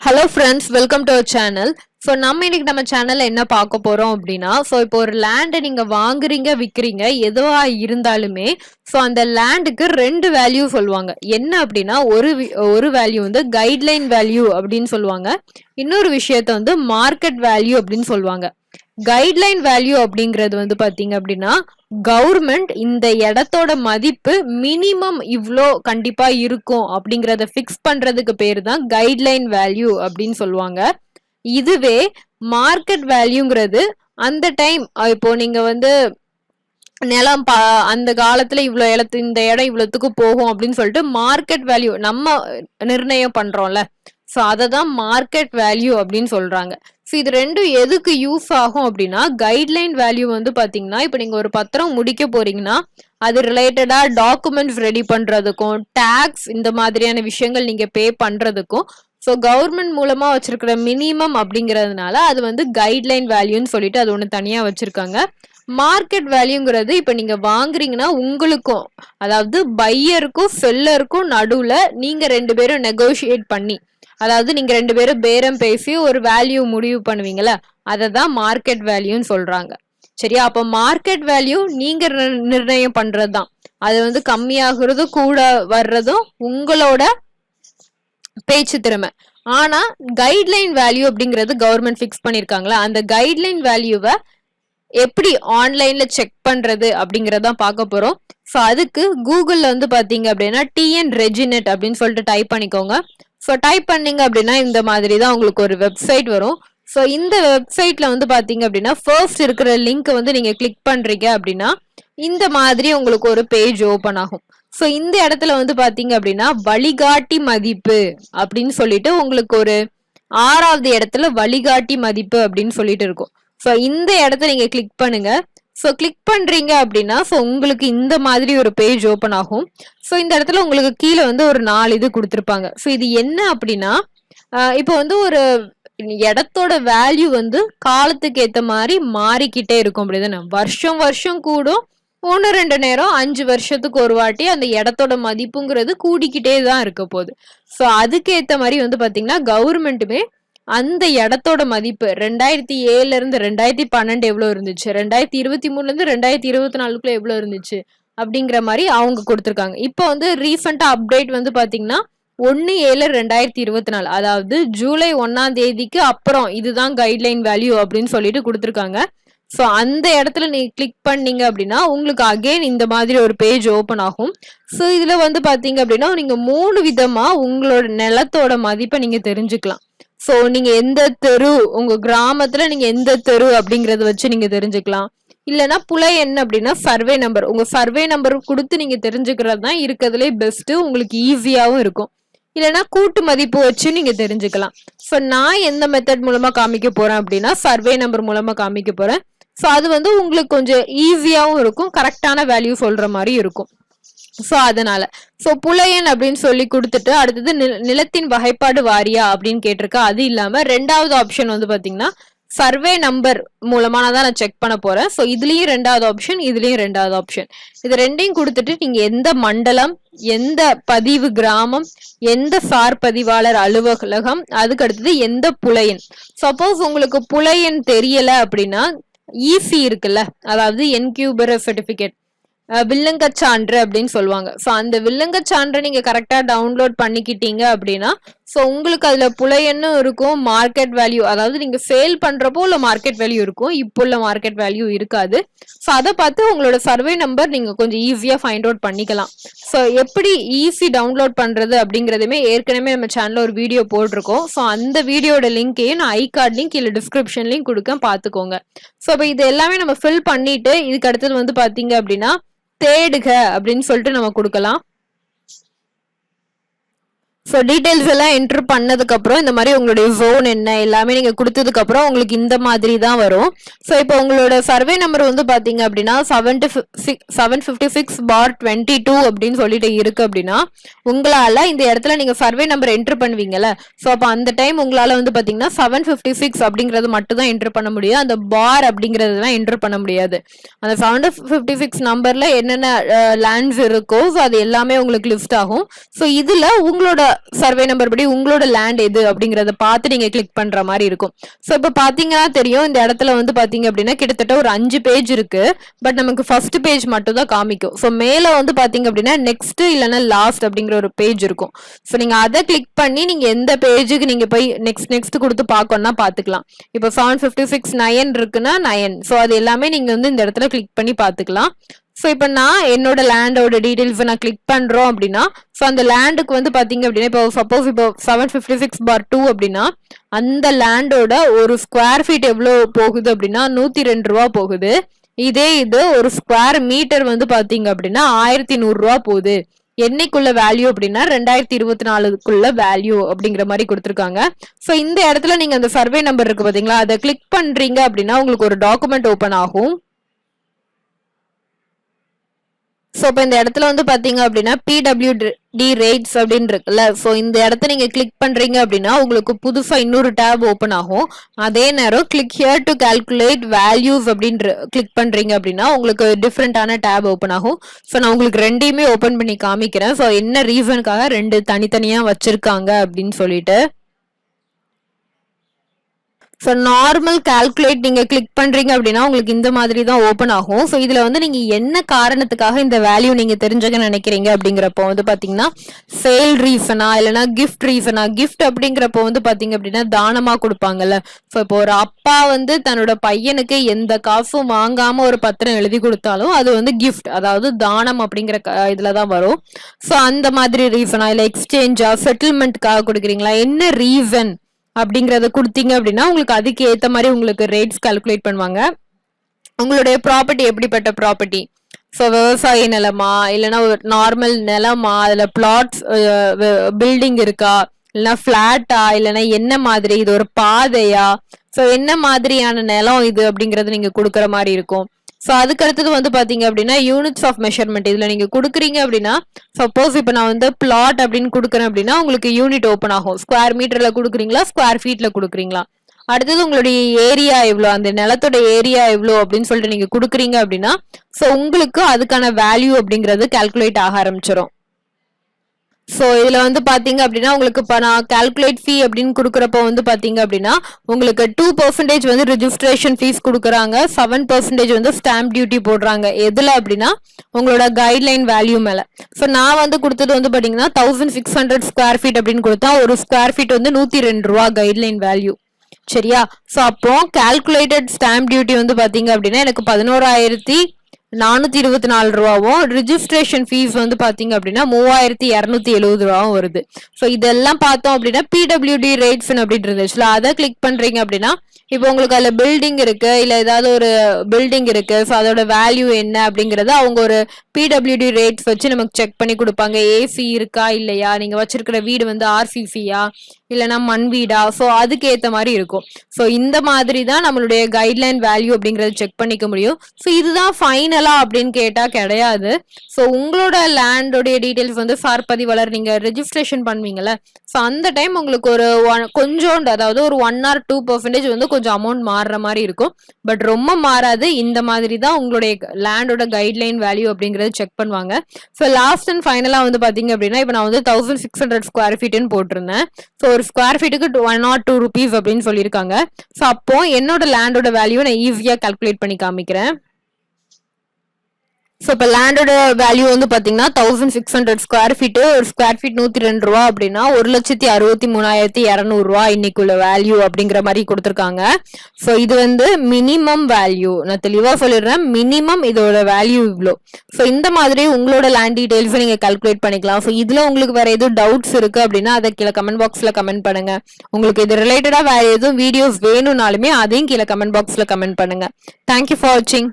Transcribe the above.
Hello friends welcome to our channel so நம்ம இன்னைக்கு நம்ம சேனல்ல என்ன பார்க்க போறோம் அப்படின்னா ஸோ இப்போ ஒரு லேண்டை நீங்க வாங்குறீங்க விற்கிறீங்க எதுவா இருந்தாலுமே ஸோ அந்த லேண்டுக்கு ரெண்டு வேல்யூ சொல்லுவாங்க. என்ன அப்படின்னா ஒரு வி- ஒரு வேல்யூ வந்து கைட்லைன் வேல்யூ அப்படின்னு சொல்லுவாங்க. இன்னொரு விஷயத்த வந்து மார்க்கெட் வேல்யூ அப்படின்னு சொல்லுவாங்க. கைட்லைன் வேல்யூ அப்படிங்கிறது வந்து பார்த்தீங்க அப்படின்னா கவர்மெண்ட் இந்த இடத்தோட மதிப்பு மினிமம் இவ்வளோ கண்டிப்பா இருக்கும் அப்படிங்கறத ஃபிக்ஸ் பண்றதுக்கு பேர் தான் கைட்லைன் வேல்யூ அப்படின்னு சொல்லுவாங்க. இதுவே மார்க்கெட் வேல்யூங்கிறது அந்த டைம் இப்போ நீங்க வந்து நிலம் பா அந்த காலத்துல இவ்வளோ இடத்து இந்த இடம் இவ்வளோத்துக்கு போகும் அப்படின்னு சொல்லிட்டு மார்க்கெட் வேல்யூ நம்ம நிர்ணயம் பண்றோம்ல. ஸோ அதை தான் மார்க்கெட் வேல்யூ அப்படின்னு சொல்றாங்க. ஸோ இது ரெண்டும் எதுக்கு யூஸ் ஆகும் அப்படின்னா கைட்லைன் வேல்யூ வந்து பார்த்தீங்கன்னா இப்போ நீங்கள் ஒரு பத்திரம் முடிக்க போறீங்கன்னா அது ரிலேட்டடாக டாக்குமெண்ட்ஸ் ரெடி பண்ணுறதுக்கும் டேக்ஸ் இந்த மாதிரியான விஷயங்கள் நீங்கள் பே பண்ணுறதுக்கும் ஸோ கவர்மெண்ட் மூலமாக வச்சுருக்கிற மினிமம் அப்படிங்கிறதுனால அது வந்து கைட்லைன் வேல்யூன்னு சொல்லிட்டு அது ஒன்று தனியாக வச்சுருக்காங்க. மார்க்கெட் வேல்யூங்கிறது இப்போ நீங்கள் வாங்குறீங்கன்னா உங்களுக்கும் அதாவது பையருக்கும் செல்லருக்கும் நடுவில் நீங்கள் ரெண்டு பேரும் நெகோஷியேட் பண்ணி அதாவது நீங்க ரெண்டு பேரும் பேரம் பேசி ஒரு வேல்யூ முடிவு பண்ணுவீங்கல்ல அதை தான் மார்க்கெட் வேல்யூன்னு சொல்றாங்க. சரியா? அப்போ மார்க்கெட் வேல்யூ நீங்க நிர்ணயம் பண்றது தான் அது வந்து கம்மியாகிறதும் கூட வர்றதும் உங்களோட பேச்சு திறமை. ஆனா கைட்லைன் வேல்யூ அப்படிங்கிறது கவர்மெண்ட் ஃபிக்ஸ் பண்ணிருக்காங்களா? அந்த கைட்லைன் வேல்யூவை எப்படி ஆன்லைன்ல செக் பண்றது அப்படிங்கறத பார்க்க போறோம். ஸோ அதுக்கு கூகுளில் வந்து பார்த்தீங்க அப்படின்னா டிஎன் ரெஜினெட் அப்படின்னு சொல்லிட்டு டைப் பண்ணிக்கோங்க. ஸோ டைப் பண்ணீங்க அப்படின்னா இந்த மாதிரி தான் உங்களுக்கு ஒரு வெப்சைட் வரும். ஸோ இந்த வெப்சைட்ல வந்து பார்த்தீங்க அப்படின்னா ஃபர்ஸ்ட் இருக்கிற லிங்க் வந்து நீங்க கிளிக் பண்றீங்க அப்படின்னா இந்த மாதிரி உங்களுக்கு ஒரு பேஜ் ஓபன் ஆகும். ஸோ இந்த இடத்துல வந்து பாத்தீங்க அப்படின்னா வழிகாட்டி மதிப்பு அப்படின்னு சொல்லிட்டு உங்களுக்கு ஒரு ஆறாவது இடத்துல வழிகாட்டி மதிப்பு அப்படின்னு சொல்லிட்டு இருக்கும். ஸோ இந்த இடத்த நீங்க கிளிக் பண்ணுங்க. ஸோ கிளிக் பண்ணுறீங்க அப்படின்னா ஸோ உங்களுக்கு இந்த மாதிரி ஒரு பேஜ் ஓப்பன் ஆகும். ஸோ இந்த இடத்துல உங்களுக்கு கீழே வந்து ஒரு நாலு இது கொடுத்துருப்பாங்க. ஸோ இது என்ன அப்படின்னா இப்போ வந்து ஒரு இடத்தோட வேல்யூ வந்து காலத்துக்கு ஏற்ற மாதிரி மாறிக்கிட்டே இருக்கும் அப்படிதானே? வருஷம் வருஷம் கூடும். ஒன்று ரெண்டு நேரம் அஞ்சு வருஷத்துக்கு ஒரு வாட்டி அந்த இடத்தோட மதிப்புங்கிறது கூடிக்கிட்டே தான் இருக்க போகுது. ஸோ அதுக்கு மாதிரி வந்து பார்த்தீங்கன்னா கவர்மெண்ட்டுமே அந்த இடத்தோட மதிப்பு ரெண்டாயிரத்தி ஏழுல இருந்து ரெண்டாயிரத்தி பன்னெண்டு எவ்வளோ இருந்துச்சு? ரெண்டாயிரத்தி இருபத்தி மூணுல இருந்து ரெண்டாயிரத்தி இருபத்தி நாலுக்குள்ள எவ்வளோ இருந்துச்சு? அப்படிங்கிற மாதிரி அவங்க கொடுத்துருக்காங்க. இப்போ வந்து ரீசெண்டா அப்டேட் வந்து பாத்தீங்கன்னா ஒன்னு ஏழு ரெண்டாயிரத்தி இருபத்தி நாலு அதாவது ஜூலை ஒன்னாம் தேதிக்கு அப்புறம் இதுதான் கைட்லைன் வேல்யூ அப்படின்னு சொல்லிட்டு கொடுத்துருக்காங்க. ஸோ அந்த இடத்துல நீங்க கிளிக் பண்ணீங்க அப்படின்னா உங்களுக்கு அகைன் இந்த மாதிரி ஒரு பேஜ் ஓப்பன் ஆகும். ஸோ இதுல வந்து பாத்தீங்க அப்படின்னா நீங்க மூணு விதமா உங்களோட நிலத்தோட மதிப்பை நீங்க தெரிஞ்சுக்கலாம். ஸோ நீங்க எந்த தெரு உங்க கிராமத்துல நீங்க எந்த தெரு அப்படிங்கறத வச்சு நீங்க தெரிஞ்சுக்கலாம். இல்லைன்னா புலை என்ன அப்படின்னா சர்வே நம்பர் உங்க சர்வே நம்பர் கொடுத்து நீங்க தெரிஞ்சுக்கிறது தான் இருக்கிறதுலே பெஸ்ட் உங்களுக்கு ஈஸியாகவும் இருக்கும். இல்லைன்னா கூட்டு மதிப்பு வச்சு நீங்க தெரிஞ்சுக்கலாம். ஸோ நான் எந்த மெத்தட் மூலமா காமிக்க போறேன் அப்படின்னா சர்வே நம்பர் மூலமா காமிக்க போறேன். ஸோ அது வந்து உங்களுக்கு கொஞ்சம் ஈஸியாகவும் இருக்கும் கரெக்டான வேல்யூ சொல்ற மாதிரி இருக்கும். ஸோ அதனால. ஸோ புலையன் அப்படின்னு சொல்லி கொடுத்துட்டு அடுத்தது நில- நிலத்தின் வகைப்பாடு வாரியா அப்படின்னு கேட்டிருக்கா. அது இல்லாம ரெண்டாவது ஆப்ஷன் வந்து பாத்தீங்கன்னா சர்வே நம்பர் மூலமா நான் தான் நான் செக் பண்ண போறேன். ஸோ இதுலயும் ரெண்டாவது ஆப்ஷன் இதுலயும் ரெண்டாவது ஆப்ஷன் இது ரெண்டையும் கொடுத்துட்டு நீங்க எந்த மண்டலம் எந்த பதிவு கிராமம் எந்த சார் பதிவாளர் அலுவலகம் அதுக்கு அடுத்தது எந்த புலையன். சப்போஸ் உங்களுக்கு புலையன் தெரியல அப்படின்னா இசி இருக்குல்ல. அதாவது என்கியூபர் சர்டிபிகேட் வில்லங்கச் சான்று அப்படின்னு சொல்லுவாங்க. ஸோ அந்த வில்லங்கச் சான்றை நீங்க கரெக்டா டவுன்லோட் பண்ணிக்கிட்டீங்க அப்படின்னா ஸோ உங்களுக்கு அதுல புலையன்னும் இருக்கும் மார்க்கெட் வேல்யூ அதாவது நீங்க சேல் பண்றப்போ உள்ள மார்க்கெட் வேல்யூ இருக்கும் இப்போ உள்ள மார்க்கெட் வேல்யூ இருக்காது. ஸோ அதை பார்த்து உங்களோட சர்வே நம்பர் நீங்க கொஞ்சம் ஈஸியா ஃபைண்ட் அவுட் பண்ணிக்கலாம். ஸோ எப்படி ஈஸி டவுன்லோட் பண்றது அப்படிங்கிறதுமே ஏற்கனவே நம்ம சேனல்ல ஒரு வீடியோ போட்டிருக்கோம். ஸோ அந்த வீடியோட லிங்கையும் நான் ஐ கார்ட் லிங்க் இல்லை கொடுக்க பார்த்துக்கோங்க. ஸோ இப்போ இது எல்லாமே நம்ம ஃபில் பண்ணிட்டு இதுக்கு அடுத்தது வந்து பாத்தீங்க அப்படின்னா தேடுக அப்படின்னு சொல்லிட்டு நம்ம கொடுக்கலாம். ஸோ டீட்டெயில்ஸ் எல்லாம் என்டர் பண்ணதுக்கப்புறம் இந்த மாதிரி உங்களுடைய ஜோன் என்ன எல்லாமே நீங்கள் கொடுத்ததுக்கப்புறம் உங்களுக்கு இந்த மாதிரி தான் வரும். ஸோ இப்போ உங்களோட சர்வே நம்பர் வந்து பார்த்தீங்க அப்படின்னா seven seven fifty six four twenty two அப்படின்னு சொல்லிட்டு இருக்கு அப்படின்னா உங்களால் இந்த இடத்துல நீங்கள் சர்வே நம்பர் என்டர் பண்ணுவீங்கல்ல. ஸோ அப்போ அந்த டைம் உங்களால் வந்து பார்த்தீங்கன்னா செவன் ஃபிஃப்டி சிக்ஸ் அப்படிங்கிறது மட்டும் தான் என்டர் பண்ண முடியும். அந்த பார் அப்படிங்கிறதுலாம் என்டர் பண்ண முடியாது. அந்த செவன் ஃபிஃப்டி சிக்ஸ் நம்பரில் என்னென்ன லேண்ட்ஸ் இருக்கோ ஸோ அது எல்லாமே உங்களுக்கு லிஸ்ட் ஆகும். ஸோ இதில் உங்களோட சர்வே நம்பர் படி உங்களோட லேண்ட் எது அப்படிங்கறத பார்த்து நீங்க கிளிக் பண்ற மாதிரி இருக்கும். ஸோ இப்போ பாத்தீங்கன்னா தெரியும் இந்த இடத்துல வந்து பாத்தீங்க அப்படின்னா கிட்டத்தட்ட ஒரு அஞ்சு பேஜ் இருக்கு. பட் நமக்கு ஃபர்ஸ்ட் பேஜ் மட்டும் தான் காமிக்கும். ஸோ மேல வந்து பாத்தீங்க அப்படின்னா நெக்ஸ்ட் இல்லைன்னா லாஸ்ட் அப்படிங்கிற ஒரு பேஜ் இருக்கும். ஸோ நீங்க அதை கிளிக் பண்ணி நீங்க எந்த பேஜுக்கு நீங்க போய் நெக்ஸ்ட் நெக்ஸ்ட் கொடுத்து பார்க்கணும்னா பாத்துக்கலாம் இப்போ செவன் ஃபிஃப்டி சிக்ஸ் நயன் இருக்குன்னா நயன் ஸோ அது எல்லாமே நீங்க வந்து இந்த இடத்துல கிளிக் பண்ணி பாத்துக்கலாம் ஸோ இப்போ நான் என்னோட லேண்டோட டீடைல்ஸ் நான் கிளிக் பண்றோம் அப்படின்னா ஸோ அந்த லேண்டுக்கு வந்து பாத்தீங்க அப்படின்னா இப்போ சப்போஸ் இப்போ seven fifty six four two அப்படின்னா அந்த லேண்டோட ஒரு ஸ்கொயர் ஃபீட் எவ்வளோ போகுது அப்படின்னா நூத்தி ரெண்டு ரூபா போகுது. இதே இது ஒரு ஸ்கொயர் மீட்டர் வந்து பாத்தீங்க அப்படின்னா ஆயிரத்தி நூறுரூவா போகுது. என்னைக்குள்ள வேல்யூ அப்படின்னா ரெண்டாயிரத்தி இருபத்தி நாலுக்குள்ள வேல்யூ அப்படிங்கிற மாதிரி கொடுத்துருக்காங்க. ஸோ இந்த இடத்துல நீங்க அந்த சர்வே நம்பர் இருக்கு பாத்தீங்களா? அதை கிளிக் பண்றீங்க அப்படின்னா உங்களுக்கு ஒரு டாக்குமெண்ட் ஓப்பன் ஆகும். ஸோ இப்போ இந்த இடத்துல வந்து பார்த்தீங்க அப்படின்னா பிடபிள்யூ டி ரேட்ஸ் அப்படின்னு இருக்குல்ல. ஸோ இந்த இடத்த நீங்கள் கிளிக் பண்ணுறீங்க அப்படின்னா உங்களுக்கு புதுசாக இன்னொரு டேப் ஓப்பன் ஆகும். அதே நேரம் click here to calculate values அப்படின்ற கிளிக் பண்ணுறீங்க அப்படின்னா உங்களுக்கு டிஃப்ரெண்ட்டான டேப் ஓப்பன் ஆகும். ஸோ நான் உங்களுக்கு ரெண்டையுமே ஓப்பன் பண்ணி காமிக்கிறேன். ஸோ என்ன ரீசனுக்காக ரெண்டு தனித்தனியாக வச்சுருக்காங்க அப்படின்னு சொல்லிட்டு. ஸோ நார்மல் கால்குலேட் நீங்கள் கிளிக் பண்ணுறீங்க அப்படின்னா உங்களுக்கு இந்த மாதிரி தான் ஓப்பன் ஆகும். ஸோ இதில் வந்து நீங்கள் என்ன காரணத்துக்காக இந்த வேல்யூ நீங்கள் தெரிஞ்சுக்க நினைக்கிறீங்க அப்படிங்கிறப்போ வந்து பார்த்தீங்கன்னா சேல் ரீசனா இல்லைனா கிஃப்ட் ரீசனா கிஃப்ட் அப்படிங்கிறப்போ வந்து பார்த்தீங்க அப்படின்னா தானமாக கொடுப்பாங்கல்ல. ஸோ இப்போ ஒரு அப்பா வந்து தன்னோட பையனுக்கு எந்த காசும் வாங்காமல் ஒரு பத்திரம் எழுதி கொடுத்தாலும் அது வந்து கிஃப்ட் அதாவது தானம் அப்படிங்கிற இதில் தான் வரும். ஸோ அந்த மாதிரி ரீசனா இல்லை எக்ஸ்சேஞ்சா செட்டில்மெண்ட்காக கொடுக்குறீங்களா? என்ன ரீசன் அப்படிங்கறத கொடுத்தீங்க அப்படின்னா உங்களுக்கு அதுக்கு ஏத்த மாதிரி உங்களுக்கு ரேட்ஸ் கால்குலேட் பண்ணுவாங்க. உங்களுடைய ப்ராப்பர்ட்டி எப்படிப்பட்ட ப்ராப்பர்ட்டி ஸோ விவசாய நிலமா? இல்லைன்னா ஒரு நார்மல் நிலமா? அதுல பிளாட்ஸ் பில்டிங் இருக்கா? இல்லைன்னா ஃப்ளாட்டா இல்லைன்னா என்ன மாதிரி? இது ஒரு பாதையா? ஸோ என்ன மாதிரியான நிலம் இது அப்படிங்கறது நீங்க கொடுக்குற மாதிரி இருக்கும். ஸோ அதுக்கு அடுத்தது வந்து பார்த்தீங்க அப்படின்னா யூனிட்ஸ் ஆஃப் மெஷர்மெண்ட் இதில் நீங்கள் கொடுக்குறீங்க அப்படின்னா சப்போஸ் இப்போ நான் வந்து பிளாட் அப்படின்னு கொடுக்குறேன் அப்படின்னா உங்களுக்கு யூனிட் ஓப்பன் ஆகும். ஸ்கொயர் மீட்டரில் கொடுக்குறீங்களா? ஸ்கொயர் ஃபீட்டில் கொடுக்குறீங்களா? அடுத்தது உங்களுடைய ஏரியா எவ்வளோ? அந்த நிலத்தோட ஏரியா எவ்வளோ? அப்படின்னு சொல்லிட்டு நீங்கள் கொடுக்குறீங்க அப்படின்னா ஸோ உங்களுக்கு அதுக்கான வேல்யூ அப்படிங்கிறது கால்குலேட் ஆக ஆரம்பிச்சிடும் ஸோ இதில் வந்து பார்த்தீங்க அப்படின்னா உங்களுக்கு இப்போ நான் கால்குலேட் ஃபீ அப்படின்னு கொடுக்குறப்ப வந்து பார்த்தீங்க அப்படின்னா உங்களுக்கு டூ பர்சன்டேஜ் வந்து ரிஜிஸ்ட்ரேஷன் ஃபீஸ் கொடுக்குறாங்க. செவன் பர்சன்டேஜ் வந்து ஸ்டாம்ப் டியூட்டி போடுறாங்க. எதில் அப்படின்னா உங்களோட கைட்லைன் வேல்யூ மேலே. ஸோ நான் வந்து கொடுத்தது வந்து பார்த்தீங்கன்னா thousand six hundred square feet அப்படின்னு கொடுத்தா ஒரு ஸ்கொயர் ஃபீட் வந்து நூற்றி ரெண்டு ரூபா கைட்லைன் வேல்யூ சரியா? ஸோ அப்போ கால்குலேட்டட் ஸ்டாம்ப் டியூட்டி வந்து பார்த்தீங்க அப்படின்னா எனக்கு பதினோராயிரத்தி நானூத்தி இருபத்தி நாலு ரூபாவும் ரிஜிஸ்ட்ரேஷன் ஃபீஸ் வந்து பாத்தீங்க அப்படின்னா மூவாயிரத்தி இரநூத்தி எழுபது ரூபாவும் வருது. ஸோ இதெல்லாம் பார்த்தோம் அப்படின்னா பிடபிள்யூடி ரேட்ஸ் அப்படின்னு இருந்துச்சுல அதை கிளிக் பண்றீங்க அப்படின்னா இப்போ உங்களுக்கு அதில் பில்டிங் இருக்கு இல்லை ஏதாவது ஒரு பில்டிங் இருக்கு ஸோ அதோட வேல்யூ என்ன அப்படிங்கறத அவங்க ஒரு பிடபிள்யூடி ரேட்ஸ் வச்சு நமக்கு செக் பண்ணி கொடுப்பாங்க. ஏசி இருக்கா இல்லையா? நீங்க வச்சிருக்கிற வீடு வந்து ஆர்சிசியா இல்லைன்னா மண் வீடா? ஸோ அதுக்கு ஏற்ற மாதிரி இருக்கும். ஸோ இந்த மாதிரி தான் நம்மளுடைய கைட்லைன் வேல்யூ அப்படிங்கறத செக் பண்ணிக்க முடியும். ஸோ இதுதான் ஃபைனலா அப்படின்னு கேட்டா கிடையாது. ஸோ உங்களோட லேண்டோடைய டீட்டெயில்ஸ் வந்து சார் பதிவாளர் நீங்க ரெஜிஸ்ட்ரேஷன் பண்ணுவீங்கல்ல. ஸோ அந்த டைம் உங்களுக்கு ஒரு ஒன் கொஞ்சோண்டு அதாவது ஒரு ஒன் ஆர் டூ பர்சன்டேஜ் வந்து கொஞ்சம் அமௌண்ட் மாறுற மாதிரி இருக்கும். பட் ரொம்ப மாறாது இந்த மாதிரி தான் உங்களுடைய லேண்டோட கைட்லைன் வேல்யூ அப்படிங்கறது செக் பண்ணுவாங்க. ஸோ லாஸ்ட் அண்ட் ஃபைனலாக வந்து பார்த்தீங்க அப்படின்னா இப்போ நான் வந்து தௌசண்ட் சிக்ஸ் ஹண்ட்ரட் ஸ்கொயர் ஃபீட்னு போட்டிருந்தேன். ஸோ ஒரு ஸ்கொயர் ஃபீட்டுக்கு ஒன் நாட் டூ ருபீஸ் அப்படின்னு சொல்லியிருக்காங்க. ஸோ அப்போ என்னோட லேண்டோட வேல்யூ நான் ஈஸியாக கால்குலேட் பண்ணி காமிக்கிறேன். ஸோ இப்போ லேண்டோட வேல்யூ வந்து பார்த்தீங்கன்னா thousand six hundred square feet ஒரு ஸ்கொயர் ஃபீட் நூற்றி ரெண்டு ரூபா அப்படின்னா ஒரு லட்சத்தி அறுபத்தி மூணாயிரத்தி இரநூறுவா இன்னைக்குள்ள வேல்யூ அப்படிங்கிற மாதிரி கொடுத்துருக்காங்க. ஸோ இது வந்து மினிமம் வேல்யூ நான் தெளிவாக சொல்லிடுறேன் மினிமம் இதோட வேல்யூ இவ்வளோ ஸோ இந்த மாதிரி உங்களோட லேண்ட் டீடைல்ஸ் நீங்கள் கால்குலேட் பண்ணிக்கலாம். ஸோ இதில் உங்களுக்கு வேற எதுவும் டவுட்ஸ் இருக்கு அப்படின்னா அதை கீழே கமெண்ட் பாக்ஸில் கமெண்ட் பண்ணுங்க. உங்களுக்கு இது ரிலேட்டடாக வேற எதுவும் வீடியோஸ் வேணும்னாலுமே அதையும் கீழே கமெண்ட் பாக்ஸில் கமெண்ட் பண்ணுங்க. தேங்க்யூ ஃபார் வாட்சிங்